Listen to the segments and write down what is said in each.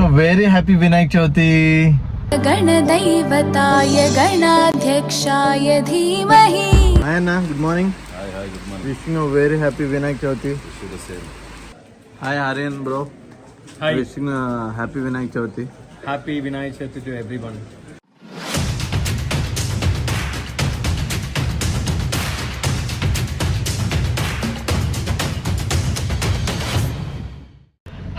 Also very happy Vinayak Chauthi ಗಣದೈವತಾಯ ಗಣಾಧ್ಯಕ್ಷಾಯ ಧೀಮಹಿ Ayyanna good morning good morning wishing a very happy Vinayak Chauthi hi Aryan bro wishing happy Vinayak Chauthi happy Vinayak Chauthi to every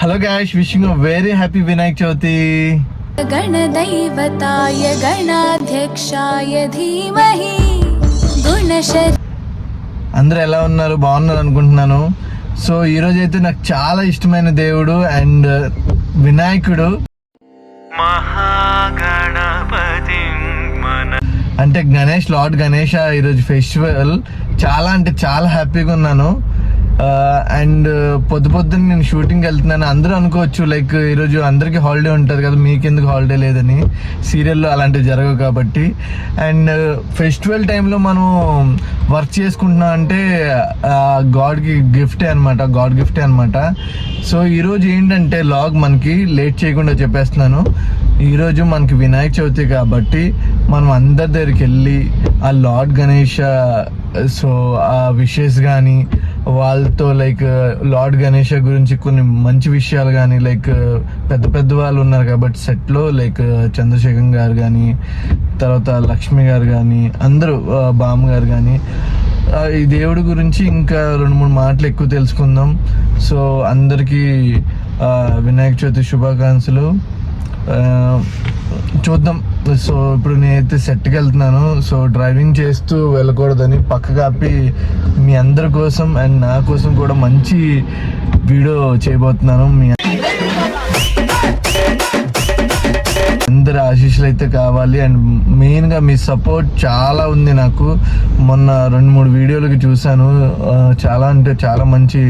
hello guys wishing very happy Vinayaka Chavithi గణదైవతాయ గణాధ్యక్షాయ ధీమహి గుణశరి అందరూ ఎలా ఉన్నారు? బాగున్నారు అనుకుంటున్నాను. సో ఈరోజు అయితే నాకు చాలా ఇష్టమైన దేవుడు అండ్ వినాయకుడు. అంటే గణేష్ లార్డ్ గణేష ఈరోజు ఫెస్టివల్. చాలా అంటే చాలా హ్యాపీగా ఉన్నాను. Uh, అండ్ uh, పొద్దు పొద్దున్న నేను షూటింగ్కి వెళ్తున్నాను. అందరూ అనుకోవచ్చు లైక్ ఈరోజు అందరికీ హాలిడే ఉంటుంది కదా మీకెందుకు హాలిడే లేదని. సీరియల్లో అలాంటివి జరగవు కాబట్టి. అండ్ ఫెస్టివల్ టైంలో మనం వర్క్ చేసుకుంటున్నాం అంటే uh, గాడ్కి గిఫ్టే అనమాట గాడ్ గిఫ్టే అనమాట సో ఈరోజు ఏంటంటే లాగ్ మనకి లేట్ చేయకుండా చెప్పేస్తున్నాను. ఈరోజు మనకి వినాయక చవితి కాబట్టి మనం అందరి దగ్గరికి వెళ్ళి ఆ లార్డ్ గణేష్ సో ఆ విషెస్ కానీ వాళ్ళతో లైక్ లార్డ్ గణేష గురించి కొన్ని మంచి విషయాలు కానీ లైక్ పెద్ద పెద్ద వాళ్ళు ఉన్నారు కాబట్టి సెట్లో లైక్ చంద్రశేఖర్ గారు కానీ తర్వాత లక్ష్మి గారు కానీ అందరూ బామ్ బామ్మ గారు కానీ ఈ దేవుడి గురించి ఇంకా రెండు మూడు మాటలు ఎక్కువ తెలుసుకుందాం. సో అందరికీ వినాయక చవితి శుభాకాంక్షలు. చూద్దాం. సో ఇప్పుడు నేనైతే సెట్కి వెళ్తున్నాను. సో డ్రైవింగ్ చేస్తూ వెళ్ళకూడదని పక్క ఆపి మీ అందరి కోసం అండ్ నా కోసం కూడా మంచి వీడియో చేయబోతున్నాను. మీ అందరి ఆశీస్సులు అయితే కావాలి. అండ్ మెయిన్గా మీ సపోర్ట్ చాలా ఉంది నాకు. మొన్న రెండు మూడు వీడియోలకి చూశాను. చాలా అంటే చాలా మంచి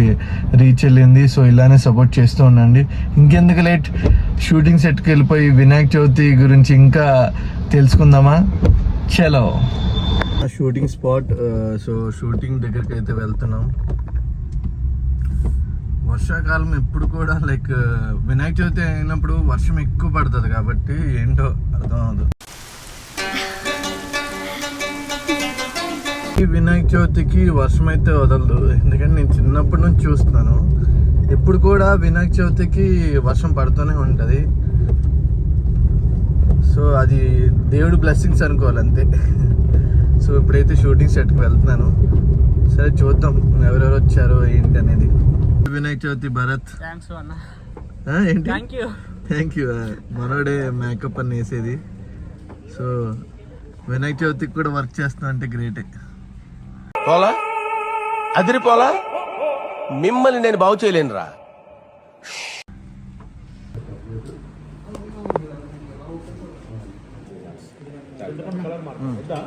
రీచ్ వెళ్ళింది. సో ఇలానే సపోర్ట్ చేస్తూ ఉండండి. ఇంకెందుకు లేట్? షూటింగ్ సెట్కి వెళ్ళిపోయి వినాయక చవితి గురించి ఇంకా తెలుసుకుందామా? చలో. షూటింగ్ స్పాట్ సో షూటింగ్ దగ్గరికి అయితే వెళ్తున్నాం. వర్షాకాలం ఎప్పుడు కూడా లైక్ వినాయక చవితి అయినప్పుడు వర్షం ఎక్కువ పడుతుంది కాబట్టి ఏంటో అర్థం అవదు ఈ వినాయక చవితికి వర్షం అయితే వదలదు. ఎందుకంటే నేను చిన్నప్పటి నుంచి చూస్తున్నాను. ఎప్పుడు కూడా వినాయక చవితికి వర్షం పడుతూనే ఉంటుంది. సో అది దేవుడు బ్లెస్సింగ్స్ అనుకోవాలి అంతే. సో ఇప్పుడైతే షూటింగ్ సెట్కి వెళ్తున్నాను. సరే చూద్దాం ఎవరెవరు వచ్చారో ఏంటి అనేది. వినాయక చవితి భరత్. ఏంటి? Thank you. థ్యాంక్ యూ మనోడే మేకప్ అని వేసేది. సో వినాయక చవితికి కూడా వర్క్ చేస్తున్నా అంటే గ్రేటే పోలా? అదిరిపోలా? మిమ్మల్ని నేను బాగు చేయలేనురా.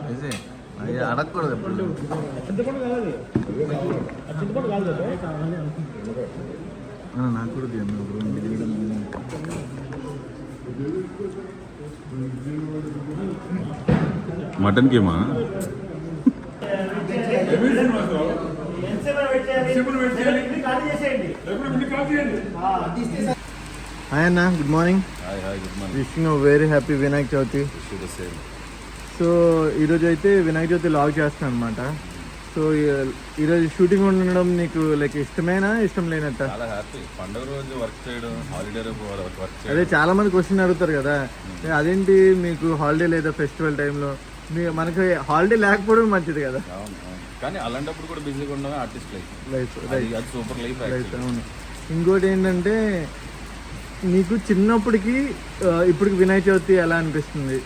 వేసే. అయ్య, అడగకూడదు ఎప్పుడు. నాకు కూడా మటన్ కేమా? హాయ్ అన్న good morning. Hi hi good morning. Wishing very happy Vinayaka Chavithi wish the same so ఈరోజు అయితే వినాయక చవితి లాగ్ చేస్తాను అనమాట సో ఈ- ఈరోజు షూటింగ్ ఉండడం నీకు లైక్ ఇష్టమేనా? ఇష్టం లేనట్ట? చాలా హ్యాపీ. పండుగ రోజు వర్క్ చేయడం హాలిడే రోజు వర్క్ అదే చాలా మంది క్వశ్చన్ అడుగుతారు కదా. అదేంటి మీకు హాలిడే లేదా ఫెస్టివల్ టైంలో? మీ మనకి హాలిడే లేకపోవడం మంచిది కదా. కానీ అలాంటప్పుడు కూడా బిజీగా ఉండడం ఆర్టిస్ట్ లైఫ్. లైఫ్ అది సూపర్ లైఫ్ రైట్ అవును. ఇంకోటి ఏంటంటే నీకు చిన్నప్పటికి ఇప్పటికి వినాయక చవితి ఎలా అనిపిస్తుంది?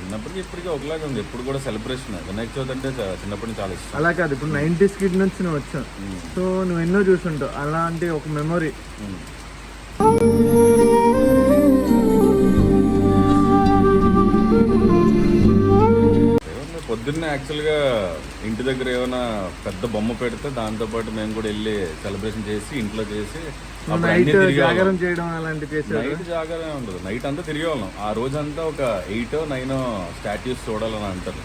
చిన్నప్పటికి ఇప్పటికీ ఒకలాగా ఉంది. ఎప్పుడు కూడా సెలబ్రేషన్ వినాయక చవితి అంటే చిన్నప్పటి నుంచి చాలా ఇష్టం. అలా కాదు. ఇప్పుడు నైంటీస్ కిడ్ నుంచి నువ్వు వచ్చావు సో నువ్వు ఎన్నో చూసుంటావు. అలాంటి ఒక మెమొరీ పొద్దున్నే యాక్చువల్గా ఇంటి దగ్గర ఏమైనా పెద్ద బొమ్మ పెడితే దాంతో పాటు మేము కూడా వెళ్ళి సెలబ్రేషన్ చేసి ఇంట్లో చేసి నైట్ జాగరం చేయడం అలాంటివి నైట్ ఉండదు. నైట్ అంతా తిరిగే వాళ్ళం ఆ రోజంతా ఒక ఎయిట్ నైన్ స్టాట్యూస్ చూడాలని అంటారు.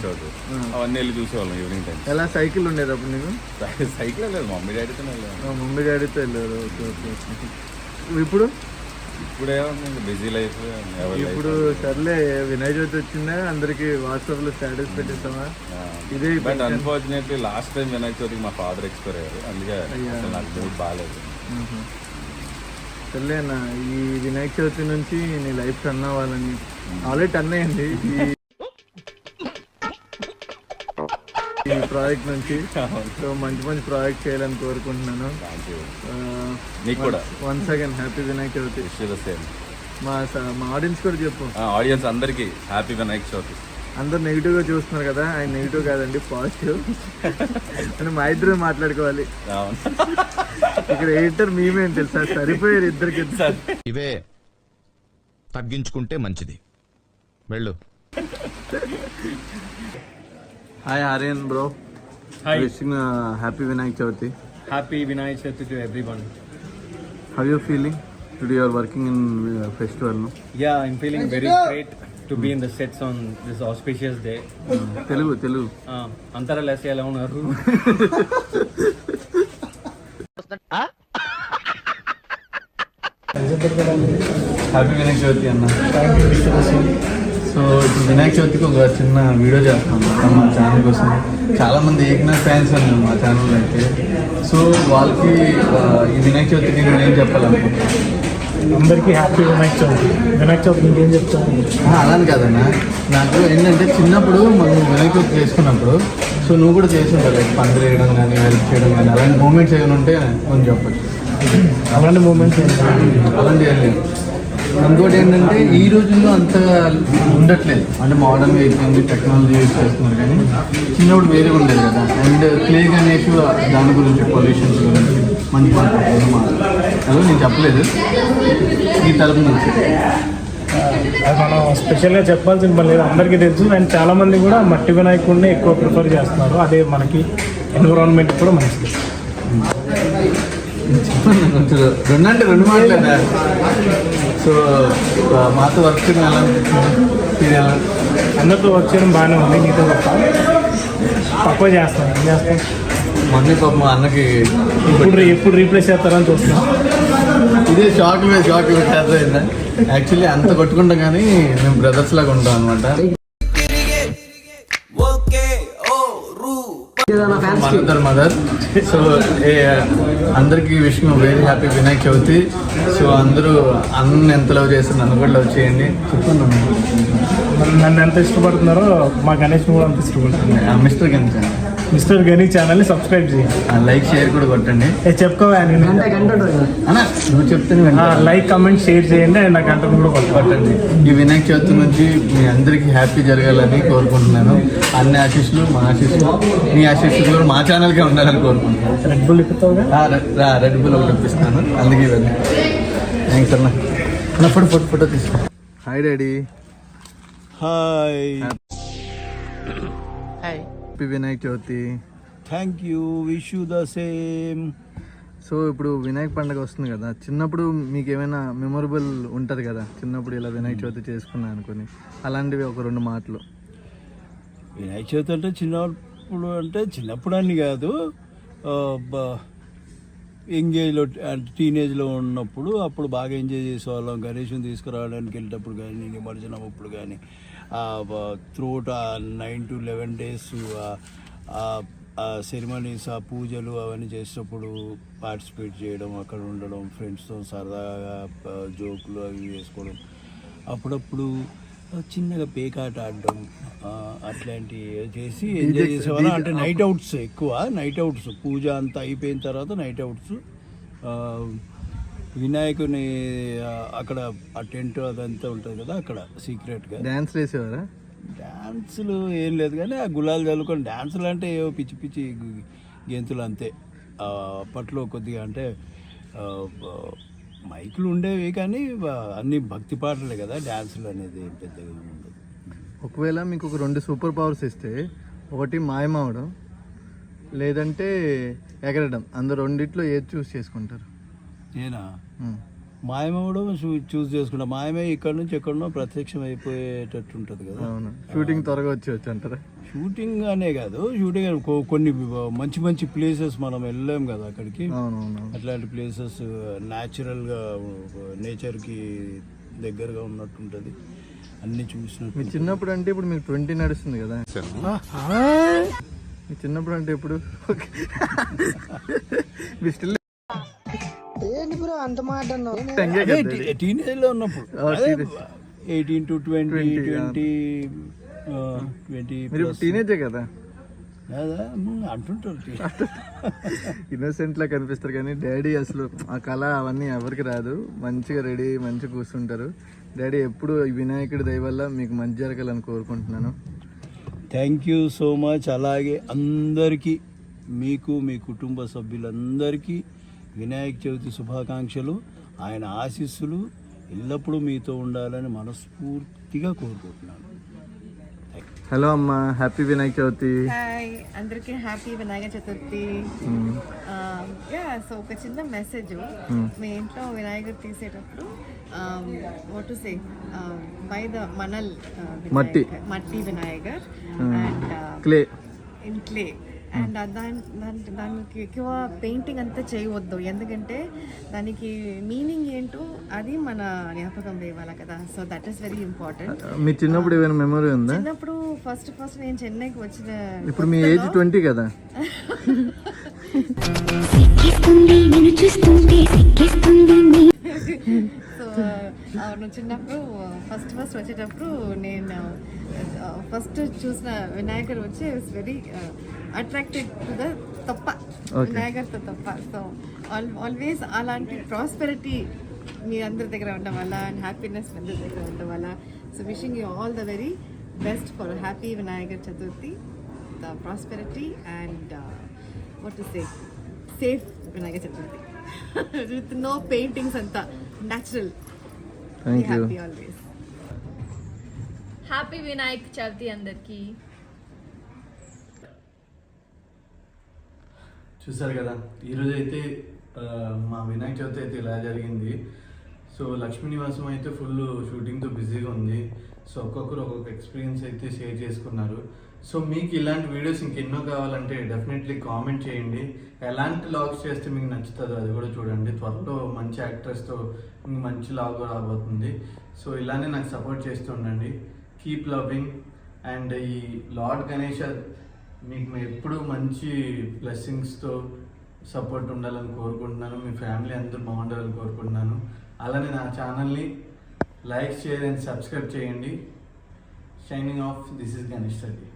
చవితి అవన్నీ వెళ్ళి చూసేవాళ్ళం ఈవినింగ్ టైం ఎలా సైకిల్ ఉండేది అప్పుడు నీకు? సైకిల్ లేదు. మమ్మీ డాడీతోనే వెళ్ళాము ఆ, మమ్మీ డాడీతో వెళ్ళారు. Okay okay okay. ఇప్పుడు? ఇప్పుడు ఏమన్నా బిజీ లైఫ్ ఇప్పుడు సర్లే వినాయక చవితి వచ్చిందా? అందరికి వాట్సాప్లో స్టేటస్ పెట్టేస్తావా? ఇదే but unfortunately last time Vinayaka చవితికి మా ఫాదర్ ఎక్స్పైర్ అయ్యారు. అందుకే అసలు నాకు మూడ్ బాగాలేదు సర్లే అన్న ఈ వినాయక చవితి నుంచి నీ లైఫ్ టర్న్ అవ్వాలని ఆల్రెడీ టర్న్ అయ్యింది. ఈ ఈ ప్రాజెక్ట్ నుంచి. సో మంచి మంచి ప్రాజెక్ట్ చేయాలని కోరుకుంటున్నాను. Once again happy Vinayaka Chavithi మా మా ఆడియన్స్ కూడా చెప్పు. ఆడియన్స్ అందరికీ హ్యాపీ వినాయక చవితి అందరు నెగిటివ్గా చూస్తున్నారు కదా ఆయన నెగిటివ్ కాదండి పాజిటివ్ అని మా ఇద్దరు మాట్లాడుకోవాలి. ఇక్కడ ఎడిటర్ మేమేం తెలుసా? సరిపోయారు ఇద్దరికి. ఇవే తగ్గించుకుంటే మంచిది. వెళ్ళు. Hi Aryan bro Hi. Wishing happy Vinayaka Chavithi Happy Vinayak Chaturthi to everyone. How you feeling today you're working in festival Yeah, I'm feeling very great to be in the sets on this auspicious day. Telugu Telugu Uh, అంతరా లెస్ ఎలా ఉన్నారు happy Vinayaka Chavithi అన్న so ఇప్పుడు వినాయక చవితికి ఒక చిన్న video చేస్తాం మా ఛానల్ కోసం. చాలా మంది ఏకనాథ్ ఫ్యాన్స్ అన్నారు మా ఛానల్ అయితే. సో వాళ్ళకి ఈ వినాయక చవితికి నేను ఏం చెప్పాలనుకుంటున్నాను? అందరికీ హ్యాపీ వినాయక చవితి. వినాయక చవితి ఇంకేం చెప్తాను అలాని కాదన్న. నాకు ఏంటంటే చిన్నప్పుడు మనం వినాయక చవితి చేసుకున్నప్పుడు సో నువ్వు కూడా చేసి ఉంటావు లైక్ పందిరి వేయడం కానీ హెల్ప్ చేయడం కానీ అలాంటి మూమెంట్స్ ఏమైనా ఉంటే కొంచెం చెప్పచ్చు. అలాంటి మూమెంట్స్ అలాంటి ఏం లేదు ఇంకోటి ఏంటంటే ఈ రోజుల్లో అంత ఉండట్లేదు. అంటే మోడర్న్ అయిపోయింది టెక్నాలజీ యూజ్ చేస్తున్నారు కానీ చిన్నప్పుడు వేరే ఉండేది కదా. అండ్ క్లే అనేసి దాని గురించి పొల్యూషన్స్ గురించి మంచి మాట్లాడుతుంది అదో నేను చెప్పలేదు. ఈ తరపు నుంచి. అది మనం స్పెషల్గా చెప్పాల్సిన పని లేదు. అందరికీ తెలుసు. అండ్ చాలామంది కూడా మట్టి వినాయకుడిని ఎక్కువ ప్రిఫర్ చేస్తున్నారు. అదే మనకి ఎన్విరాన్మెంట్ కూడా మంచిది. రెండు అంటే రెండు మాటలేదా సో మాతో వర్క్ చేయడం ఎలా సీరియల్ అందరితో వర్క్ చేయడం బాగానే ఉంది నీతో తప్ప తక్కువ చేస్తాం ఏం చేస్తాం? మొన్న పాప మా అన్నకి ఇప్పుడు ఎప్పుడు రీప్లేస్ చేస్తారని చూస్తున్నాం. ఇదే షాక్ మీద షాక్ పెట్టేద్దా యాక్చువల్లీ అంత కొట్టుకుంటాం కానీ మేము బ్రదర్స్ లాగా ఉంటాం అనమాట మదర్ మదర్ సో అందరికి విషయం very happy Vinayaka Chavithi. So అందరూ అన్న ఎంత లవ్ చేస్తారు నన్ను కూడా లవ్ చేయండి. చెప్పండి నన్ను- ఎంత ఇష్టపడుతున్నారో మా గణేష్ కూడా అంత ఇష్టపడుతుంది మిస్టర్ గణేష్. మిస్టర్ గణేష్ ఛానల్ని సబ్స్క్రైబ్ చేయండి లైక్ షేర్ కూడా కొట్టండి. ఏ చెప్పుకోవా నువ్వు చెప్తేనే వింటా. లైక్ కమెంట్ షేర్ చేయండి అండ్ నా కంటెంట్ కూడా కొట్టుకోండి పట్టండి ఈ వినాయక చవితి నుంచి మీ అందరికీ హ్యాపీ జరగాలని కోరుకుంటున్నాను. అన్ని ఆశీస్సులు మా ఆశీస్సులు. మీ ఆశీస్సులు కూడా మా ఛానల్కే ఉండాలని కోరుకుంటున్నాను. రెడ్ బుల్ రా రెడ్ బుల్ ఒకటి ఇప్పిస్తాను. అందుకే ఇవన్నీ థ్యాంక్స్ అన్న. అన్న ఫోటో ఫోటో ఫోటో తీసుకో. Hi daddy. Hi. Happy Vinayaka Chavithi. Thank you wish you the same so ఇప్పుడు వినాయక పండుగ వస్తుంది కదా. చిన్నప్పుడు మీకు ఏమైనా మెమొరబుల్ ఉంటుంది కదా? చిన్నప్పుడు ఇలా వినాయక చవితి చేసుకున్నా అనుకుని. అలాంటివి ఒక రెండు మాటలు. వినాయక చవితి అంటే చిన్నప్పుడు అంటే చిన్నప్పుడు అని కాదు. ఎంగేజ్లో అంటే టీనేజ్లో ఉన్నప్పుడు అప్పుడు బాగా ఎంజాయ్ చేసేవాళ్ళం. గణేషుని తీసుకురావడానికి వెళ్ళేటప్పుడు కానీ నిమజ్జనం అప్పుడు కానీ. Throughout nine to eleven days ఆ సెరిమనీస్ ఆ పూజలు అవన్నీ చేసేటప్పుడు పార్టిసిపేట్ చేయడం అక్కడ ఉండడం ఫ్రెండ్స్తో సరదాగా జోకులు అవి వేసుకోవడం. అప్పుడప్పుడు చిన్నగా పేకాట ఆడడం అట్లాంటివి చేసి ఎంజాయ్ చేసేవాళ్ళం. అంటే నైట్ అవుట్స్ ఎక్కువ నైట్ అవుట్స్ పూజ అంతా అయిపోయిన తర్వాత నైట్ అవుట్స్ వినాయకుని అక్కడ ఆ టెంట్ అదంతా ఉంటుంది కదా అక్కడ సీక్రెట్గా డ్యాన్స్ వేసేవారా? డ్యాన్సులు ఏం లేదు కానీ ఆ గులాలు చల్లుకొని డ్యాన్సులు అంటే ఏవో పిచ్చి పిచ్చి గెంతులు అంతే. అప్పట్లో కొద్దిగా అంటే మైకులు ఉండేవి కానీ అన్ని భక్తి పాటలే కదా డ్యాన్సులు అనేది పెద్దగా ఉండదు. ఒకవేళ మీకు ఒక రెండు సూపర్ పవర్స్ ఇస్తే ఒకటి మాయమవడం లేదంటే ఎగరడం అందరు రెండిట్లో ఏది చూస్ చేసుకుంటారు? నేనా? ఉమ్. మాయమవడం చూస్ చేసుకుంటాం. మాయమే ఇక్కడ నుంచి ఎక్కడనో ప్రత్యక్షం అయిపోయేటట్టు ఉంటుంది కదా. అవును. షూటింగ్ త్వరగా వచ్చేవచ్చు అంటారా? షూటింగ్ అనే కాదు షూటింగ్ కొన్ని మంచి మంచి ప్లేసెస్ మనం వెళ్ళాం కదా అక్కడికి. అట్లాంటి ప్లేసెస్ న్యాచురల్గా నేచర్కి దగ్గరగా ఉన్నట్టు ఉంటుంది అన్నీ చూసినట్టు మీ చిన్నప్పుడు అంటే ఇప్పుడు మీకు ట్వంటీ నడుస్తుంది కదా. మీ చిన్నప్పుడు అంటే ఇప్పుడు మీ స్టిల్ టీనేజ్లో ఉన్నప్పుడు. Eighteen to twenty twenty twenty టీనేజే కదా? అంటుంటారు ఇన్నోసెంట్ లా కనిపిస్తారు కానీ డాడీ అసలు ఆ కళ అవన్నీ ఎవరికి రాదు. మంచిగా రెడీ మంచిగా కూర్చుంటారు. డాడీ ఎప్పుడు ఈ వినాయకుడి దయ వల్ల మీకు మంచి జరగాలని కోరుకుంటున్నాను. థ్యాంక్ యూ సో మచ్ అలాగే అందరికీ మీకు మీ కుటుంబ సభ్యులందరికీ వినాయక చవితి శుభాకాంక్షలు ఆయన ఆశీస్సులు ఎల్లప్పుడూ మీతో ఉండాలని మనస్ఫూర్తిగా కోరుకుంటున్నాను. హలో అమ్మ. హ్యాపీ వినాయక చవితి. హాయ్ అందరికీ happy Vinayaka Chaturthi. Yeah so ఒక చిన్న మెసేజ్ మీ ఇంట్లో వినాయకుడు తీసేటప్పుడు what to say by the మనల్ మట్టి. మట్టి Vinayakar and clay in clay and దాని దాని దానికి ఎక్కువ పెయింటింగ్ అంతా చేయవద్దు. ఎందుకంటే దానికి మీనింగ్ ఏంటో అది మన జ్ఞాపకం ఇవ్వాలి కదా. So that is very important మీ చిన్నప్పుడు ఏమైనా మెమరీ ఉందా? చిన్నప్పుడు ఫస్ట్ ఫస్ట్ నేను చెన్నైకి వచ్చిన ఇప్పుడు మీ ఏజ్ ట్వంటీ కదా? సిక్కిస్తుంది నిన్ను చూస్తుంటే సిక్కిస్తుంది నీ సో అవును చిన్నప్పుడు ఫస్ట్ ఫస్ట్ వచ్చేటప్పుడు నేను ఫస్ట్ చూసిన వినాయకుడు వచ్చి it's very attracted to the తప్ప వినాయకర్తో తప్ప సో ఆల్వేస్ అలాంటి ప్రాస్పెరిటీ మీ అందరి దగ్గర ఉండడం వల్ల అండ్ హ్యాపీనెస్ మీ అందరి దగ్గర ఉండడం వల్ల so wishing you all the very best for happy Vinayakar Chaturthi the prosperity and what to say safe Vinayaka Chaturthi with no paintings అంతా natural thank you happy always happy Vinayak Chavithi అందరికీ. చూసారు కదా. ఈరోజు అయితే మా వినాయక చవితి అయితే ఇలా జరిగింది. సో లక్ష్మీ నివాసం అయితే ఫుల్ షూటింగ్తో బిజీగా ఉంది. సో ఒక్కొక్కరు ఒక్కొక్క ఎక్స్పీరియన్స్ అయితే షేర్ చేసుకున్నారు. సో మీకు ఇలాంటి వీడియోస్ ఇంకెన్నో కావాలంటే డెఫినెట్లీ కామెంట్ చేయండి. ఎలాంటి లాగ్స్ చేస్తే మీకు నచ్చుతుందో అది కూడా చూడండి. త్వరలో మంచి యాక్ట్రెస్తో మీకు మంచి లాగ్ రాబోతుంది. సో ఇలానే నాకు సపోర్ట్ చేస్తూ ఉండండి. కీప్ లవింగ్ అండ్ ఈ లార్డ్ గణేష్ మీకు ఎప్పుడు మంచి బ్లెస్సింగ్స్తో సపోర్ట్ ఉండాలని కోరుకుంటున్నాను. మీ ఫ్యామిలీ అందరూ బాగుండాలని కోరుకుంటున్నాను. అలానే నా ఛానల్ని లైక్ షేర్ అండ్ సబ్స్క్రైబ్ చేయండి. Shining of this is Ganesh Reddy